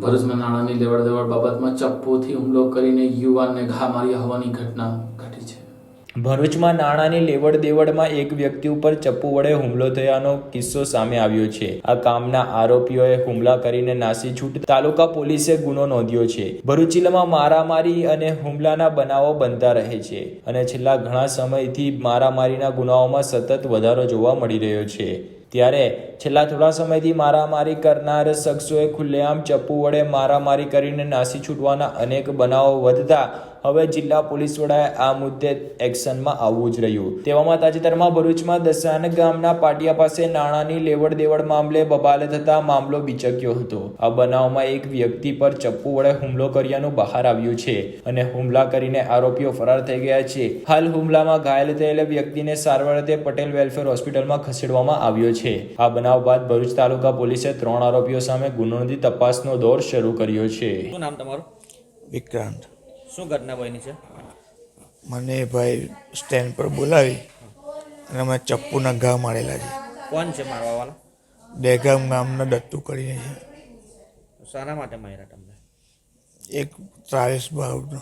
ભરૂચમાં નાણાંની લેવડ દેવડ બાબતમાં ચપ્પોથી હુમલો કરીને યુવાનને ઘા માર્યા હોવાની ઘટના ઘટી છે. ભરૂચમાં નાણાંની લેવડ દેવડમાં એક વ્યક્તિ ઉપર ચપ્પુ વડે હુમલો થયાનો કિસ્સો સામે આવ્યો છે. આ કામના આરોપીઓએ હુમલા કરીને નાસી છૂટ તાલુકા પોલીસે ગુનો નોંધ્યો છે. ભરૂચ જિલ્લામાં મારામારી અને હુમલાના બનાવો બનતા રહે છે અને છેલ્લા ઘણા સમયથી મારામારીના ગુનાઓમાં સતત વધારો જોવા મળી રહ્યો છે. ત્યારે છેલ્લા થોડા સમયથી મારામારી કરનાર શખ્સોએ ખુલ્લેઆમ ચપ્પુ વડે મારામારી કરીને નાસી છૂટવાના અનેક બનાવો વધતા હવે જિલ્લા પોલીસ વડાએ આ મુદ્દે એક્શનમાં આવવું જ રહ્યું. તેવામાં તાજેતરમાં ભરૂચમાં દસાન ગામના પાટિયા પાસે નાણાંની લેવડ દેવડ મામલે બબાલે થતા મામલો બીચક્યો હતો. આ બનાવમાં એક વ્યક્તિ પર ચપ્પુ વડે હુમલો કર્યાનું બહાર આવ્યું છે અને હુમલા કરીને આરોપીઓ ફરાર થઈ ગયા છે. હાલ હુમલામાં ઘાયલ થયેલા વ્યક્તિને સારવાર અર્થે પટેલ વેલફેર હોસ્પિટલમાં ખસેડવામાં આવ્યો છે. આ બનાવ બાદ ભરૂચ તાલુકા પોલીસે ત્રણ આરોપીઓ સામે ગુનો નોંધી તપાસનો દોર શરૂ કર્યો છે. શું નામ તમારું? વિક્રાંત. શું ઘટના બની છે? મને ભાઈ સ્ટેન્ડ પર બોલાવી અને અમે ચપ્પુના ઘા મારેલા છે. કોણ છે મારવાવાળા? દેગામ ગામના દત્તુ કરીને છે. શાના માટે માર્યા તમને? એક ત્રાવીસ ભાવનો